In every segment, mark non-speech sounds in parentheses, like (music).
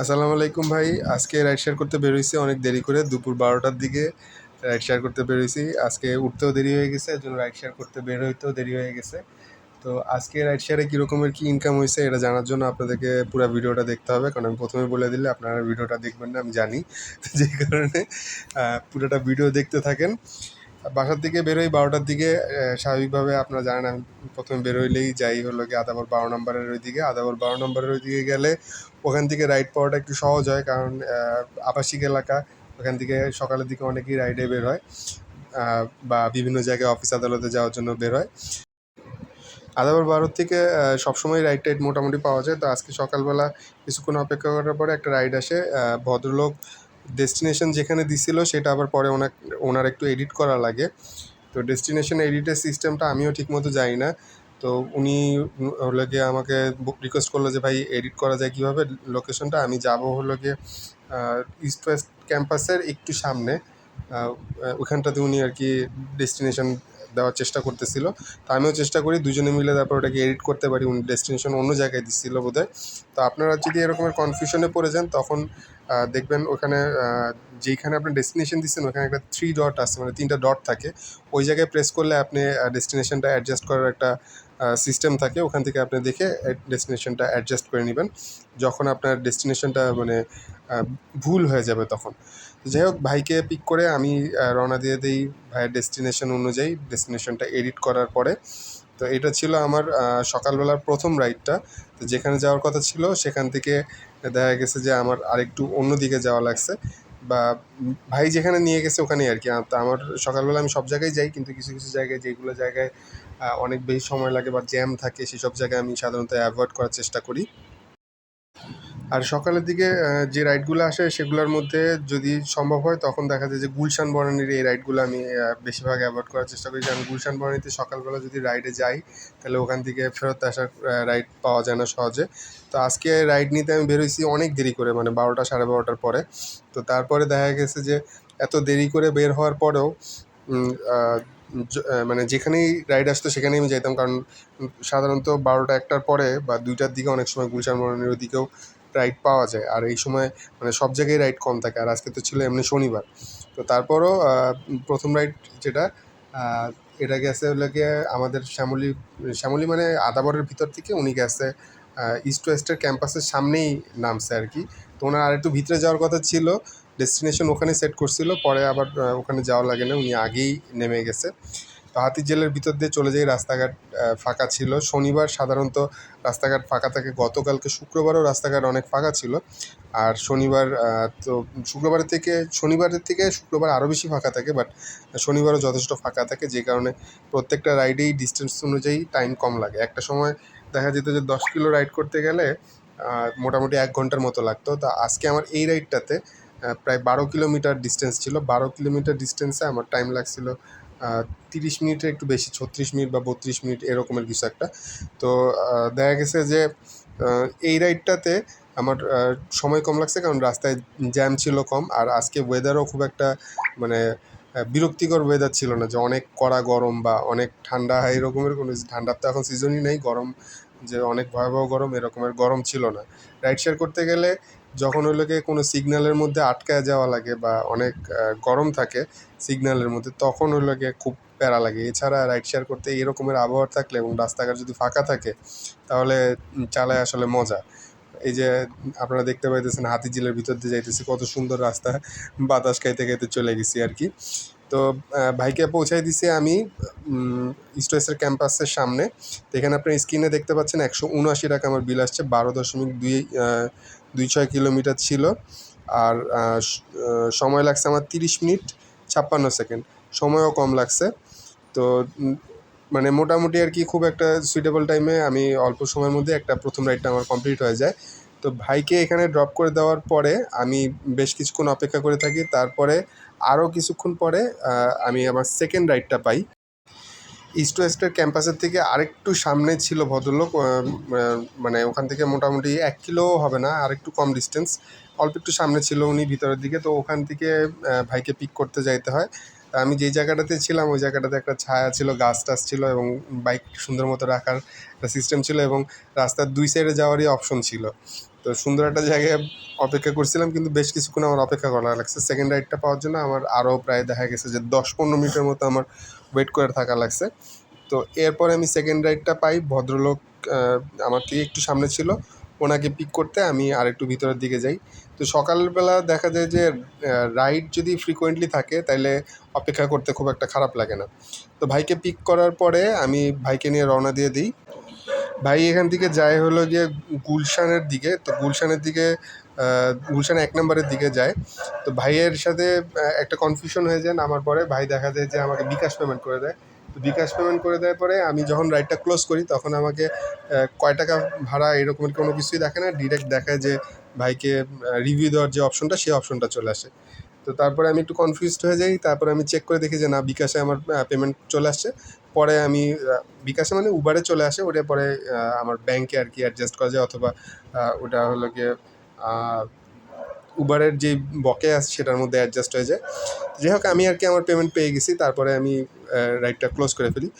আসসালামু আলাইকুম ভাই। আজকে রাইড শেয়ার করতে বেরোইছি অনেক দেরি করে, দুপুর বারোটার দিকে রাইড শেয়ার করতে বেরোইছি আজকে উঠতেও দেরি হয়ে গেছে এর জন্য রাইড শেয়ার করতে বের হইতেও দেরি হয়ে গেছে। তো আজকে রাইড শেয়ারে কীরকমের কী ইনকাম হয়েছে এটা জানার জন্য আপনাদেরকে পুরো ভিডিওটা দেখতে হবে, কারণ আমি প্রথমে বলে দিলে আপনারা ভিডিওটা দেখবেন না, আমি জানি। যে কারণে পুরোটা ভিডিও দেখতে থাকেন। বাসার দিকে বেরোই বারোটার দিকে স্বাভাবিকভাবে আপনারা জানেন আমি প্রথমে বেরোইলেই যাই হলো কি আদাবর বারো নম্বরের ওই দিকে আদাবর বারো নম্বরের ওই দিকে গেলে ওখান থেকে রাইড পাওয়াটা একটু সহজ হয় কারণ আবাসিক এলাকা, ওখান থেকে সকালের দিকে অনেকেই রাইডে বের হয় বা বিভিন্ন জায়গায় অফিস আদালতে যাওয়ার জন্য বের হয়। আদাবর বারো থেকে সবসময় রাইড টাইড মোটামুটি পাওয়া যায়। তো আজকে সকালবেলা কিছুক্ষণ অপেক্ষা করার পরে একটা রাইড আসে ভদ্রলোক ডেস্টিনেশন যেখানে দিছিল সেটা আবার পরে ওনার ওনার একটু এডিট করা লাগে। তো ডেস্টিনেশন এডিটের সিস্টেমটা আমিও ঠিকমতো জানি না। তো উনি হলো গিয়ে আমাকে রিকোয়েস্ট করল যে ভাই এডিট করা যায় কীভাবে? লোকেশনটা আমি যাব হলো গিয়ে ইস্ট ওয়েস্ট ক্যাম্পাসের একটু সামনে। ওখানটাতে উনি আর কি ডেস্টিনেশন দেওয়ার চেষ্টা করতেছিল। তো আমিও চেষ্টা করি দুজনে মিলে তারপর ওটাকে এডিট করতে পারি। উনি ডেস্টিনেশন অন্য জায়গায় দিচ্ছিল বোধহয়। তো আপনারা যদি এরকমের কনফিউশনে পড়ে যান তখন দেখবেন ওখানে আহ, যেইখানে আপনি ডেস্টিনেশন দিচ্ছেন ওখানে একটা থ্রি ডট আছে মানে তিনটা ডট থাকে। ওই জায়গায় প্রেস করলে আপনি ডেস্টিনেশনটা অ্যাডজাস্ট করার একটা সিস্টেম থাকে, ওখান থেকে আপনি দেখে ডেস্টিনেশনটা অ্যাডজাস্ট করে নেবেন। যখন আপনার ডেস্টিনেশনটা মানে ভুল হয়ে যাবে তখন। যাই হোক, ভাইকে পিক করে আমি রওনা দিয়ে দিই ভাইয়ের ডেস্টিনেশন অনুযায়ী ডেস্টিনেশনটা এডিট করার পরে। তো এটা ছিল আমার সকালবেলার প্রথম রাইডটা তো যেখানে যাওয়ার কথা ছিল, সেখান থেকে দেখা গেছে যে আমার আরেকটু অন্য দিকে যাওয়া লাগছে। বা ভাই যেখানে নিয়ে গেছে ওখানেই আর কি। আমার সকালবেলা আমি সব জায়গায় যাই, কিন্তু কিছু কিছু জায়গায়, যেগুলো জায়গায় অনেক বেশি সময় লাগে বা জ্যাম থাকে, সেসব জায়গায় আমি সাধারণত অ্যাভয়েড করার চেষ্টা করি। আর সকালের দিকে যে রাইডগুলো আসে, সেগুলোর মধ্যে যদি সম্ভব হয়, তখন দেখা যায় যে গুলশান বনানীর এই রাইডগুলো আমি বেশিরভাগ অ্যাভয়েড করার চেষ্টা করি। কারণ গুলশান বনানীতে সকালবেলা যদি রাইডে যাই, তাহলে ওখান থেকে ফেরত আসার রাইড পাওয়া যায় না সহজে। তো আজকে রাইড নিতে আমি বেরোইছি অনেক দেরি করে মানে বারোটা, সাড়ে বারোটার পরে। তো তারপরে দেখা গেছে যে, এত দেরি করে বের হওয়ার পরেও মানে যেখানেই রাইড আসতো সেখানেই আমি যাইতাম। কারণ সাধারণত বারোটা একটার পরে বা দুইটার দিকে অনেক সময় গুলশান মরণের ওদিকেও রাইড পাওয়া যায়। আর এই সময় মানে সব জায়গায় রাইড কম থাকে। আর আজকে তো ছিল এমনি শনিবার। তো তারপরও প্রথম রাইড যেটা এটা গেছে হলো গিয়ে আমাদের শ্যামলী শ্যামলী মানে আদাবরের ভিতর থেকে উনি গেছে ইস্ট ওয়েস্টের ক্যাম্পাসের সামনেই নামছে আর কি। তো ওনার আরেকটু ভিতরে যাওয়ার কথা ছিল। ডেস্টিনেশন ওখানে সেট করছিল, পরে আবার ওখানে যাওয়া লাগে না, উনি আগেই নেমে গেছে। তো হাতির জেলের ভিতর দিয়ে চলে যাই রাস্তাঘাট ফাঁকা ছিল। শনিবার সাধারণত রাস্তাঘাট ফাঁকা থাকে, গতকালকে শুক্রবারও রাস্তাঘাট অনেক ফাঁকা ছিল। আর শনিবার তো শুক্রবারের থেকে, শনিবারের থেকে শুক্রবার আরও বেশি ফাঁকা থাকে, বাট শনিবারও যথেষ্ট ফাঁকা থাকে, যে কারণে প্রত্যেকটা রাইডেই ডিস্টেন্স অনুযায়ী টাইম কম লাগে। একটা সময় দেখা যেত যে দশ কিলো রাইড করতে গেলে মোটামুটি এক ঘণ্টার মতো লাগতো। তা আজকে আমার এই রাইডটাতে প্রায় বারো কিলোমিটার ডিস্টেন্স ছিল। বারো কিলোমিটার ডিস্টেন্সে আমার টাইম লাগছিল তিরিশ মিনিটের একটু বেশি, ছত্রিশ মিনিট বা বত্রিশ মিনিট এরকমের কিছু একটা। তো দেখা গেছে যে এই রাইডটাতে আমার সময় কম লাগছে কারণ রাস্তায় জ্যাম ছিল কম আর আজকে ওয়েদারও খুব একটা মানে বিরক্তিকর ওয়েদার ছিল না যে অনেক কড়া গরম বা অনেক ঠান্ডা (laughs) এরকমের কোনো ঠান্ডার তো এখন সিজনই নেই, গরম যে অনেক ভয়াবহ গরম এরকমের গরম ছিল না। রাইড শেয়ার করতে গেলে যখন হলো কোনো সিগন্যালের মধ্যে আটকায় যাওয়া লাগে বা অনেক গরম থাকে সিগন্যালের মধ্যে, তখন হলো খুব প্যারা লাগে। এছাড়া রাইড শেয়ার করতে এরকমের আবহাওয়া থাকলে এবং রাস্তাঘাট যদি ফাঁকা থাকে, তাহলে চালায় আসলে মজা। এই যে, আপনারা দেখতে পাইতেছেন হাতিঝিলের ভিতর দিয়ে যাইতেছি, কত সুন্দর রাস্তা, বাতাস খাইতে খাইতে চলে গেছি আর কি। তো ভাইকে পৌঁছাই দিছি আমি ইস্ট ওয়েস্টের ক্যাম্পাসের সামনে। এখানে আপনার স্ক্রিনে দেখতে পাচ্ছেন একশো উনআশি টাকা আমার বিল আসছে, বারো দশমিক দুই দুই ছয় কিলোমিটার ছিল। আর সময় লাগছে আমার তিরিশ মিনিট ছাপ্পান্ন সেকেন্ড। সময়ও কম লাগছে। তো মানে মোটামুটি আর কি খুব একটা সুইটেবল টাইমে আমি অল্প সময়ের মধ্যে একটা প্রথম রাইডটা আমার কমপ্লিট হয়ে যায়। তো ভাইকে এখানে ড্রপ করে দেওয়ার পরে আমি বেশ কিছুক্ষণ অপেক্ষা করে থাকি। তারপরে আরও কিছুক্ষণ পরে আমি আমার সেকেন্ড রাইডটা পাই। ইস্ট ওয়েস্টের ক্যাম্পাসের থেকে আরেকটু সামনে ছিল ভদ্রলোক মানে ওখান থেকে মোটামুটি এক কিলো হবে না, আরেকটু কম ডিস্টেন্স অল্প একটু সামনে ছিল উনি ভিতরের দিকে, তো ওখান থেকে ভাইকে পিক করতে যাইতে হয়। তা আমি যেই জায়গাটাতে ছিলাম, ওই জায়গাটাতে একটা ছায়া ছিল, গাছ টাছ ছিল এবং বাইক সুন্দর মতো রাখার সিস্টেম ছিল এবং রাস্তার দুই সাইডে যাওয়ারই অপশন ছিল। তো সুন্দর একটা জায়গায় অপেক্ষা করছিলাম, কিন্তু বেশ কিছুক্ষণ আমার অপেক্ষা করা লাগছে। সেকেন্ড রাইডটা পাওয়ার জন্য আমার আরও প্রায় দেখা গেছে যে দশ পনেরো মিনিটের মতো আমার ওয়েট করে থাকা লাগছে। তো এরপরে আমি সেকেন্ড রাইডটা পাই, ভদ্রলোক আমার থেকে একটু সামনে ছিল, ওনাকে পিক করতে আমি আর একটু ভিতরের দিকে যাই। তো সকালবেলা দেখা যায় যে রাইড যদি ফ্রিকোয়েন্টলি থাকে তাহলে অপেক্ষা করতে খুব একটা খারাপ লাগে না। তো ভাইকে পিক করার পরে আমি ভাইকে নিয়ে রওনা দিয়ে দিই। ভাই, এখান থেকে যায় হলো গিয়ে গুলশানের দিকে। তো গুলশানের দিকে গুলশান এক নম্বরের দিকে যায়। তো ভাইয়ের সাথে একটা কনফিউশন হয়ে যায় নামার পরে। ভাই দেখা যায় যে আমাকে বিকাশ পেমেন্ট করে দেয়। তো বিকাশ পেমেন্ট করে দেওয়ার পরে আমি যখন রাইডটা ক্লোজ করি, তখন আমাকে কয় টাকা ভাড়া এরকম কোনো কিছুই দেখে না। ডিরেক্ট দেখায় যে ভাইকে রিভিউ দেওয়ার যে অপশনটা সেই অপশনটা চলে আসে। তো তারপরে আমি একটু কনফিউজড হয়ে যাই, তারপরে আমি চেক করে দেখি যে না, বিকাশে আমার পেমেন্ট চলে আসছে। পরে আমি বিকাশে মানে উবারে চলে আসে ওটা পরে আমার ব্যাংকে আর কি অ্যাডজাস্ট করা যায়, অথবা ওটা হলো গিয়ে উবারের যে বকে আছে, সেটার মধ্যে অ্যাডজাস্ট হয়ে যায়। যাই হোক আমি আর কি আমার পেমেন্ট পেয়ে গেছি, তারপরে আমি রাইডটা ক্লোজ করে ফেলি।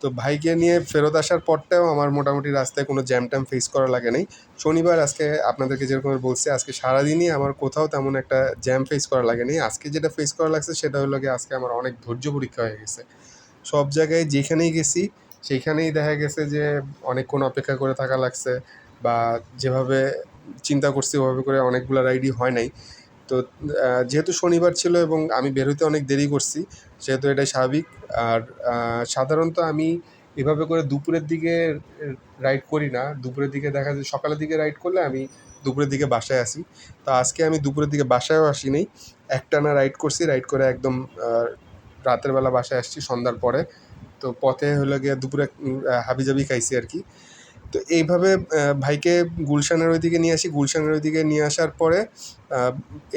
তো ভাইকে নিয়ে ফেরত আসার পরটাও আমার মোটামুটি রাস্তায় কোনো জ্যাম ট্যাম ফেস করা লাগে নাই। শনিবার আজকে আপনাদেরকে যেরকম বলছি, আজকে সারাদিনই আমার কোথাও তেমন একটা জ্যাম ফেস করা লাগে লাগেনি আজকে যেটা ফেস করা লাগছে, সেটা হলো গিয়ে আজকে আমার অনেক ধৈর্য পরীক্ষা হয়ে গেছে। সব জায়গায় যেখানেই গেছি সেইখানেই দেখা গেছে যে অনেকক্ষণ অপেক্ষা করে থাকা লাগছে বা যেভাবে চিন্তা করছি, ওভাবে করে অনেকগুলো রাইডই হয় নাই। তো যেহেতু শনিবার ছিল এবং আমি বেরোতে অনেক দেরি করছি, সেহেতু এটাই স্বাভাবিক। আর সাধারণত আমি এভাবে করে দুপুরের দিকে রাইড করি না। দুপুরের দিকে দেখা যায়, সকালের দিকে রাইড করলে আমি দুপুরের দিকে বাসায় আসি। তো আজকে আমি দুপুরের দিকে বাসায়ও আসিনি একটানা রাইড করছি রাইড করে একদম রাতের বেলা বাসায় আসছি সন্ধ্যার পরে। তো পথে হলো গিয়ে দুপুরে হাবিজাবি খাইছি আর কি। তো এইভাবে ভাইকে গুলশানের ওইদিকে নিয়ে আসি। গুলশানের ওইদিকে নিয়ে আসার পরে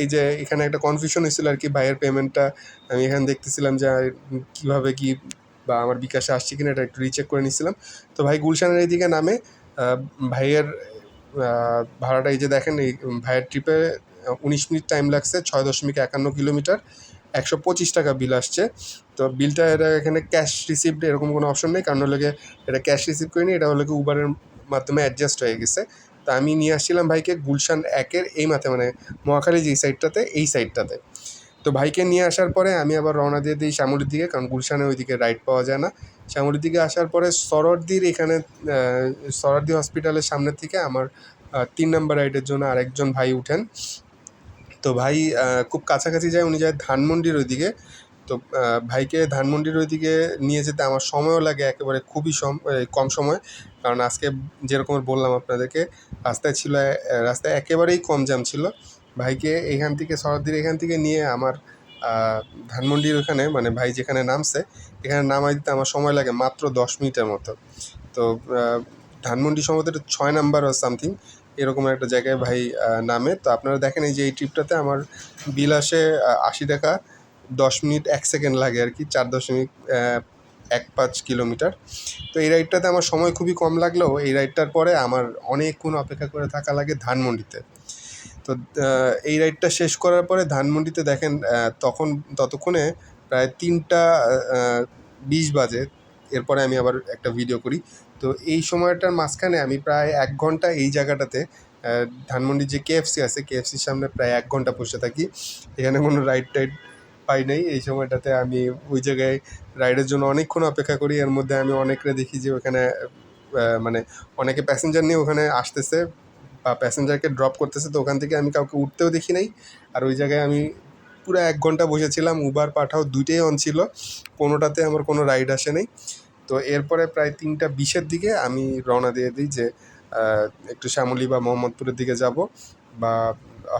এই যে এখানে একটা কনফিউশন হয়েছিল আর কি, ভাইয়ের পেমেন্টটা আমি এখানে দেখতেছিলাম যে কীভাবে কি বা আমার বিকাশে আসছে কিনা এটা একটু রিচেক করে নিচ্ছিলাম তো ভাই গুলশানের এইদিকে নামে ভাইয়ের ভাড়াটা এই যে দেখেন, এই ভাইয়ের ট্রিপে উনিশ মিনিট টাইম লাগছে, ছয় দশমিক একান্ন কিলোমিটার। একশো পঁচিশ টাকা বিল আসছে। তো বিলটা এটা এখানে ক্যাশ রিসিভড এরকম কোনো অপশন নেই কারণ হলো এটা ক্যাশ রিসিভ করিনি এটা হলো উবারের মাধ্যমে অ্যাডজাস্ট হয়ে গেছে। তো আমি নিয়ে আসছিলাম ভাইকে গুলশান একের এই মাথে মানে মহাখালী যেই সাইডটাতে এই সাইডটাতে তো ভাইকে নিয়ে আসার পরে আমি আবার রওনা দিয়ে দিই শ্যামলির দিকে কারণ গুলশানে ওইদিকে রাইড পাওয়া যায় না। শ্যামলির দিকে আসার পরে সরদ্দির এখানে আহ, সরদ্দি হসপিটালের সামনের থেকে আমার তিন নম্বর রাইডের জন্য আরেকজন ভাই উঠেন। তো ভাই খুব কাছাকাছি যায়, উনি যায় ধানমন্ডির ওইদিকে। তো ভাইকে ধানমন্ডির ওইদিকে নিয়ে যেতে আমার সময়ও লাগে, একেবারে খুবই কম সময়। কারণ আজকে যেরকম বললাম আপনাদেরকে, রাস্তায় ছিল রাস্তায় একেবারেই কম জ্যাম ছিল। ভাইকে এখান থেকে শরদ্দির এখান থেকে নিয়ে আমার ধানমন্ডির ওখানে মানে ভাই যেখানে নামছে, এখানে নামাই দিতে আমার সময় লাগে মাত্র দশ মিনিটের মতো। তো ধানমন্ডি সম্ভবত ছয় নাম্বার সামথিং এরকম একটা জায়গায় ভাই নামে। তো আপনারা দেখেন এই যে এই ট্রিপটাতে আমার বিল আসে আশি টাকা। দশ মিনিট এক সেকেন্ড লাগে আর কি, চার দশমিক এক পাঁচ কিলোমিটার। তো এই রাইডটাতে আমার সময় খুবই কম লাগলেও এই রাইডটার পরে আমার অনেকক্ষণ অপেক্ষা করে থাকা লাগে ধানমন্ডিতে। তো এই রাইডটা শেষ করার পরে ধানমন্ডিতে দেখেন তখন, ততক্ষণে প্রায় তিনটা বিশ বাজে। এরপরে আমি আবার একটা ভিডিও করি। তো এই সময়টার মাঝখানে আমি প্রায় এক ঘণ্টা এই জায়গাটাতে ধানমন্ডির যে কেএফসি আছে কেএফসির সামনে প্রায় এক ঘণ্টা বসে থাকি। এখানে কোনো রাইড টাইড পাই নাই। এই সময়টাতে আমি ওই জায়গায় রাইডের জন্য অনেকক্ষণ অপেক্ষা করি। এর মধ্যে আমি অনেকরা দেখি যে ওখানে মানে অনেকে প্যাসেঞ্জার নিয়ে ওখানে আসতেছে বা প্যাসেঞ্জারকে ড্রপ করতেছে। তো ওখান থেকে আমি কাউকে উঠতেও দেখি নাই। আর ওই জায়গায় আমি পুরো এক ঘণ্টা বসেছিলাম। উবার পাঠাও দুইটাই অন ছিল। কোনোটাতে আমার কোনো রাইড আসে নাই। তো এরপরে প্রায় তিনটা বিশের দিকে আমি রওনা দিয়ে দিই যে একটু শ্যামলী বা মোহাম্মদপুরের দিকে যাব বা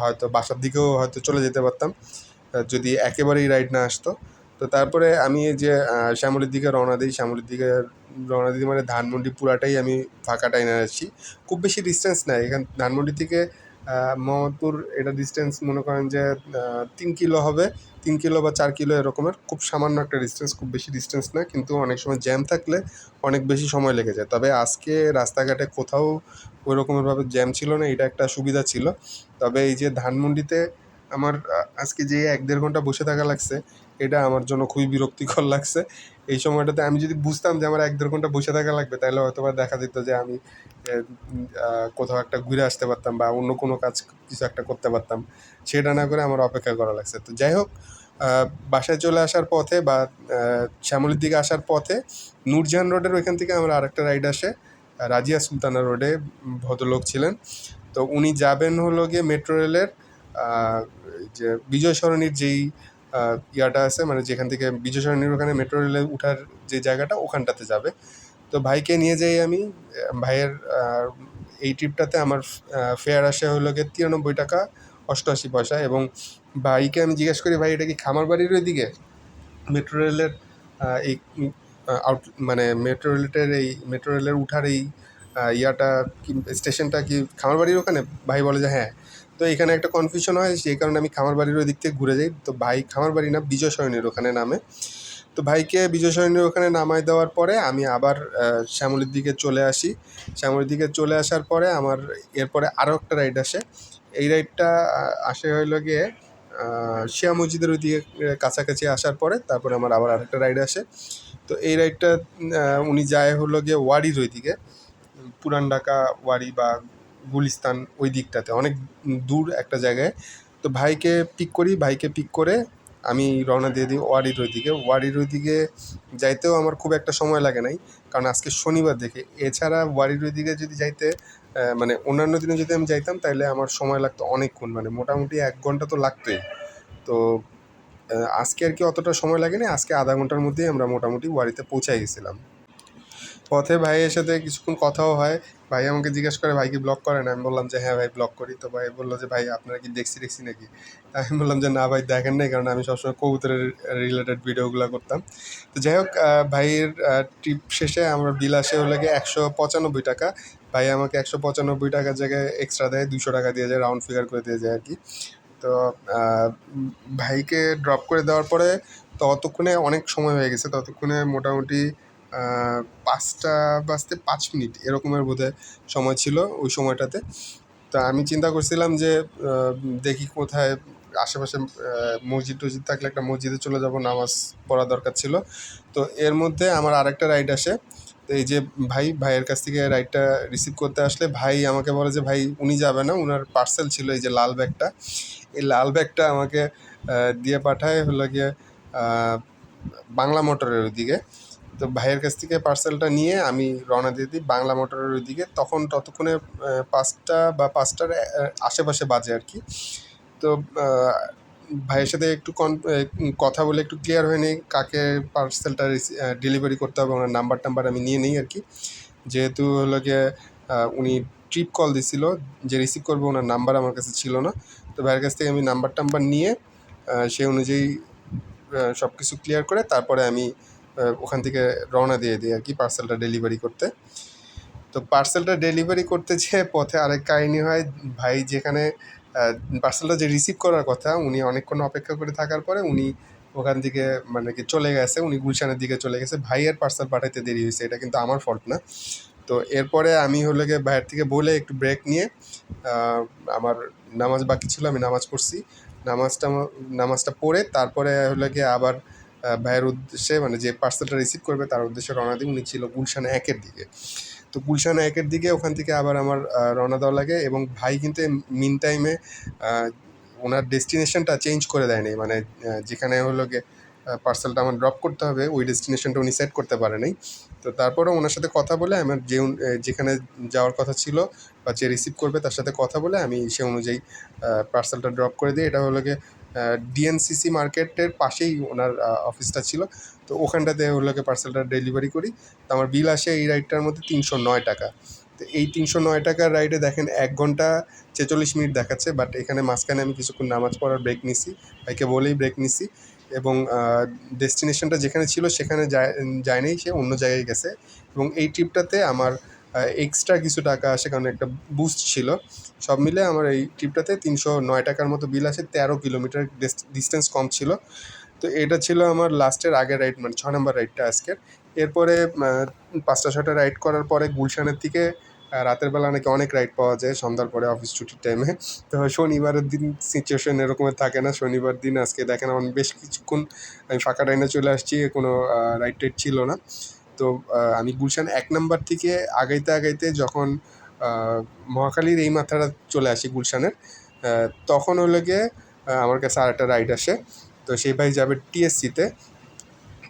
হয়তো বাসার দিকেও হয়তো চলে যেতে পারতাম যদি একেবারেই রাইড না আসতো। তো তারপরে আমি যে শ্যামলীর দিকে রওনা দিই, শ্যামলীর দিকে রওনা দিই মানে ধানমন্ডি পুরাটাই আমি ফাঁকা টাইনে আসছি খুব বেশি ডিস্টেন্স নাই, এখান ধানমন্ডি থেকে মোহাম্মদপুর এটা ডিস্টেন্স মনে করেন যে তিন কিলো হবে। তিন কিলো বা চার কিলো এরকমের খুব সামান্য একটা ডিস্টেন্স খুব বেশি ডিস্টেন্স না, কিন্তু অনেক সময় জ্যাম থাকলে অনেক বেশি সময় লেগে যায়। তবে আজকে রাস্তাঘাটে কোথাও ওই রকমেরভাবে জ্যাম ছিল না, এটা একটা সুবিধা ছিল। তবে এই যে ধানমন্ডিতে আমার আজকে যে এক দেড় ঘণ্টা বসে থাকা লাগছে এটা আমার জন্য খুবই বিরক্তিকর লাগছে। এই সময়টাতে আমি যদি বুঝতাম যে আমার এক দেড় ঘণ্টা বসে থাকা লাগবে, তাহলে হয়তো বা দেখা যেত যে আমি কোথাও একটা ঘুরে আসতে পারতাম বা অন্য কোনো কাজ কিছু একটা করতে পারতাম। সেটা না করে আমার অপেক্ষা করা লাগছে। তো যাই হোক বাসায় চলে আসার পথে বা শ্যামলীর দিকে আসার পথে নূরজাহান রোডের ওইখান থেকে আমার আরেকটা রাইড আসে। রাজিয়া সুলতানা রোডে ভদ্রলোক ছিলেন। তো উনি যাবেন হলো গিয়ে মেট্রো রেলের যে বিজয় সরণির যেই ইয়াটা আছে মানে যেখান থেকে বিজয় ওখানে মেট্রো রেলে উঠার যে জায়গাটা, ওখানটাতে যাবে। তো ভাইকে নিয়ে যাই আমি, ভাইয়ের এই ট্রিপটাতে আমার ফেয়ার আসে হলো গিয়ে তিরানব্বই টাকা অষ্টআশি পয়সা এবং ভাইকে আমি জিজ্ঞেস করি, ভাই, এটা কি খামার বাড়ির ওইদিকে? মেট্রো রেলের এই আউট মানে মেট্রো রেলের এই মেট্রো রেলের উঠার এই ইয়াটা কি স্টেশনটা কি খামার বাড়ির ওখানে? ভাই বলে যে হ্যাঁ। তো এখানে একটা কনফিউশন হয় সেই কারণে আমি খামার বাড়ির ওই দিক থেকে ঘুরে যাই। তো ভাই খামার বাড়ি না বিজয় সরণির ওখানে নামে। তো ভাইকে বিজয় সরণির ওখানে নামায় দেওয়ার পরে আমি আবার শ্যামলীর দিকে চলে আসি। শ্যামলীর দিকে চলে আসার পরে আমার এরপরে আরও একটা রাইড আসে। এই রাইডটা আসে হইল গিয়ে শিয়া মসজিদের ওইদিকে আহ, কাছাকাছি আসার পরে তারপরে আমার আবার আরেকটা রাইড আসে। তো এই রাইডটা উনি যায় হলো গিয়ে ওয়ারির ওইদিকে পুরান ঢাকা ওয়ারি বা গুলিস্তান ওই দিকটাতে, অনেক দূর একটা জায়গায়। তো ভাইকে পিক করি, ভাইকে পিক করে আমি রওনা দিয়ে দিই ওয়ারির ওইদিকে। ওয়ারির ওইদিকে যাইতেও আমার খুব একটা সময় লাগে নাই, কারণ আজকে শনিবার দেখে। এছাড়া ওয়ারির ওইদিকে যদি যাইতে মানে অন্যান্য দিনে যদি আমি যাইতাম তাহলে আমার সময় লাগতো অনেকক্ষণ মানে মোটামুটি এক ঘণ্টা তো লাগতোই। তো আজকে আর কি অতটা সময় লাগেনি, আজকে আধা ঘণ্টার মধ্যেই আমরা মোটামুটি ওয়ারিতে পৌঁছাই গেছিলাম। পথে ভাইয়ের সাথে কিছুক্ষণ কথাও হয় ভাই আমাকে জিজ্ঞেস করে, ভাই কি ব্লগ করেন আমি বললাম যে হ্যাঁ ভাই ব্লগ করি। তো ভাই বলল যে, ভাই, আপনারা কি দেখছি দেখছি নাকি? আমি বললাম যে, না ভাই, দেখেন নাই, কারণ আমি সবসময় কবুতরের রিলেটেড ভিডিওগুলো করতাম। তো যাই হোক ভাইয়ের ট্রিপ শেষে আমার বিল আসে হলে গিয়ে একশো পঁচানব্বই টাকা। ভাই আমাকে একশো পঁচানব্বই টাকার জায়গায় এক্সট্রা দেয় দুশো টাকা দিয়ে যায় রাউন্ড ফিগার করে দিয়ে যায় আর কি। তো ভাইকে ড্রপ করে দেওয়ার পরে ততক্ষণে অনেক সময় হয়ে গেছে, ততক্ষণে মোটামুটি পাঁচটা বাজতে পাঁচ মিনিট এরকমের বোধহয় সময় ছিল ওই সময়টাতে। তা আমি চিন্তা করছিলাম যে দেখি কোথায় আশেপাশে মসজিদ টসজিদ থাকলে একটা মসজিদে চলে যাব, নামাজ পড়া দরকার ছিল। তো এর মধ্যে আমার আরেকটা রাইড আসে। তো এই যে ভাই, ভাইয়ের কাছ থেকে রাইডটা রিসিভ করতে আসলে ভাই আমাকে বলে যে, ভাই, উনি যাবে না, উনার পার্সেল ছিল এই যে লাল ব্যাগটা। এই লাল ব্যাগটা আমাকে দিয়ে পাঠায় হলো গিয়ে বাংলা মোটরের ওইদিকে। তো ভাইয়ের কাছ থেকে পার্সেলটা নিয়ে আমি রওনা দিয়ে দিই বাংলা মোটরের ওই দিকে তখন ততক্ষণে পাঁচটা বা পাঁচটার আশেপাশে বাজে আর কি। তো ভাইয়ের সাথে একটু কন কথা বলে একটু ক্লিয়ার হয়ে নেই, কাকে পার্সেলটা ডেলিভারি করতে হবে, ওনার নাম্বার টাম্বার আমি নিয়ে নিই আর কি। যেহেতু হলো গিয়ে উনি ট্রিপ কল দিছিল, যে রিসিভ করব ওনার নাম্বার আমার কাছে ছিল না। তো ভাইয়ের কাছ থেকে আমি নাম্বার টাম্বার নিয়ে সেই অনুযায়ী সব কিছু ক্লিয়ার করে তারপরে আমি ওখান থেকে রওনা দিয়ে দিই আর কি পার্সেলটা ডেলিভারি করতে। তো পার্সেলটা ডেলিভারি করতে যেয়ে পথে আরেক কাহিনী হয়, ভাই যেখানে পার্সেলটা যে রিসিভ করার কথা, উনি অনেকক্ষণ অপেক্ষা করে থাকার পরে উনি ওখান থেকে মানে কি চলে গেছে, উনি গুলশানের দিকে চলে গেছে। ভাইয়ের পার্সেল পাঠাইতে দেরি হয়েছে, এটা কিন্তু আমার ফল্ট না। তো এরপরে আমি হলো গিয়ে ভাইয়ের থেকে বলে একটু ব্রেক নিয়ে আমার নামাজ বাকি ছিল, আমি নামাজ পড়ছি। নামাজটা নামাজটা পড়ে তারপরে হলো গিয়ে আবার ভাইয়ের উদ্দেশ্যে মানে যে পার্সেলটা রিসিভ করবে, তার উদ্দেশ্যে রওনা দিই উনি ছিল গুলশান একের দিকে। তো গুলশান একের দিকে ওখান থেকে আবার আমার রওনা দেওয়া লাগে এবং ভাই কিন্তু মিন টাইমে ওনার ডেস্টিনেশনটা চেঞ্জ করে দেয়নি। মানে যেখানে হলো গিয়ে পার্সেলটা আমার ড্রপ করতে হবে, ওই ডেস্টিনেশনটা উনি সেট করতে পারে নাই তো তারপরে ওনার সাথে কথা বলে আমার যে যেখানে যাওয়ার কথা ছিল বা যে রিসিভ করবে, তার সাথে কথা বলে আমি সে অনুযায়ী পার্সেলটা ড্রপ করে দিই এটা হলো গিয়ে ডিএনসিসি মার্কেটের পাশেই ওনার অফিসটা ছিল। তো ওখানটাতে ওগুলোকে পার্সেলটা ডেলিভারি করি। তো আমার বিল আসে এই রাইডটার মধ্যে তিনশো নয় টাকা। তো এই তিনশো নয় টাকার রাইডে দেখেন এক ঘণ্টা ছেচল্লিশ মিনিট দেখাচ্ছে, বাট এখানে মাঝখানে আমি কিছুক্ষণ নামাজ পড়ার ব্রেক নিছি, ভাইকে বলেই ব্রেক নিছি এবং ডেস্টিনেশনটা যেখানে ছিল সেখানে যায়, যায়নি, সে অন্য জায়গায় গেছে। এবং এই ট্রিপটাতে আমার এক্সট্রা কিছু টাকা আসে কারণ একটা বুস্ট ছিল। সব মিলে আমার এই ট্রিপটাতে তিনশো নয় টাকার মতো বিল আসে তেরো কিলোমিটার ডিস্টেন্স কম ছিল। তো এটা ছিল আমার লাস্টের আগের রাইড মানে ছ নম্বর রাইডটা আজকের। এরপরে পাঁচটা ছটা রাইড করার পরে গুলশানের আহ, রাতের বেলা নাকি অনেক রাইড পাওয়া যায় সন্ধ্যার পরে অফিস ছুটির টাইমে তো শনিবারের দিন সিচুয়েশন এরকমের থাকে না শনিবার দিন আজকে দেখেন আমার বেশ কিছুক্ষণ আমি ফাঁকা টাইমে চলে আসছি কোনো রাইড টাইড ছিল না। তো আমি গুলশান এক নাম্বার থেকে আগাইতে আগাইতে যখন মহাখালীর এই মাথাটা চলে আসি গুলশানের তখন হলো গিয়ে আমার কাছে আর একটা রাইড আসে। তো সেই ভাই যাবে টিএসসিতে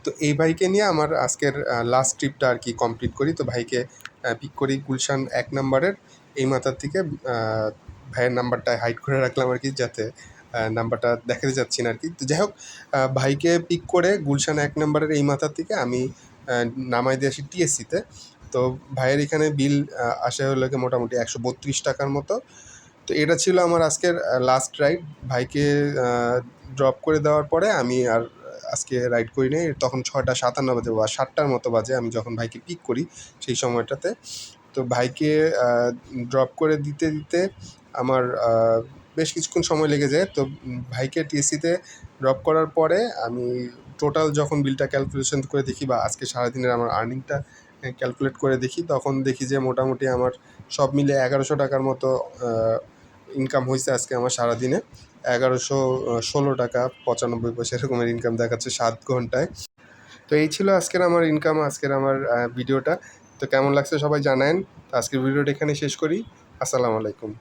তো এই ভাইকে নিয়ে আমার আজকের লাস্ট ট্রিপটা আর কি কমপ্লিট করি। তো ভাইকে পিক করি গুলশান এক নাম্বারের। এই মাথার থেকে ভাইয়ের নাম্বারটা হাইড করে রাখলাম আর কি, যাতে নাম্বারটা দেখাতে যাচ্ছি না আর কি। তো যাই হোক ভাইকে পিক করে গুলশান এক নাম্বারের এই মাথার থেকে আমি নামাই দিয়ে আসি টিএসসিতে। তো ভাইয়ের এখানে বিল আসে হলো মোটামুটি একশো বত্রিশ টাকার মতো। তো এটা ছিল আমার আজকের লাস্ট রাইড ভাইকে ড্রপ করে দেওয়ার পরে আমি আর আজকে রাইড করি নাই। তখন ছয়টা সাতান্ন বাজে বা সাতটার মতো বাজে আমি যখন ভাইকে পিক করি সেই সময়টাতে। তো ভাইকে ড্রপ করে দিতে দিতে আমার বেশ কিছুক্ষণ সময় লেগে যায়। তো ভাইকে টিএসসিতে ড্রপ করার পরে আমি টোটাল যখন বিলটা ক্যালকুলেশন করে দেখি বা আজকে সারাদিনের আমার আর্নিংটা ক্যালকুলেট করে দেখি, তখন দেখি যে মোটামুটি আমার সব মিলে এগারোশো টাকার মতো ইনকাম হয়েছে আজকে আমার সারাদিনে। এগারোশো ষোলো টাকা পঁচানব্বই পয়সা এরকমের ইনকাম দেখাচ্ছে সাত ঘন্টায়। তো এই ছিল আজকের আমার ইনকাম আজকের আমার ভিডিওটা তো কেমন লাগছে সবাই জানায়েন। তো আজকের ভিডিওটা এখানে শেষ করি। আসসালামু আলাইকুম।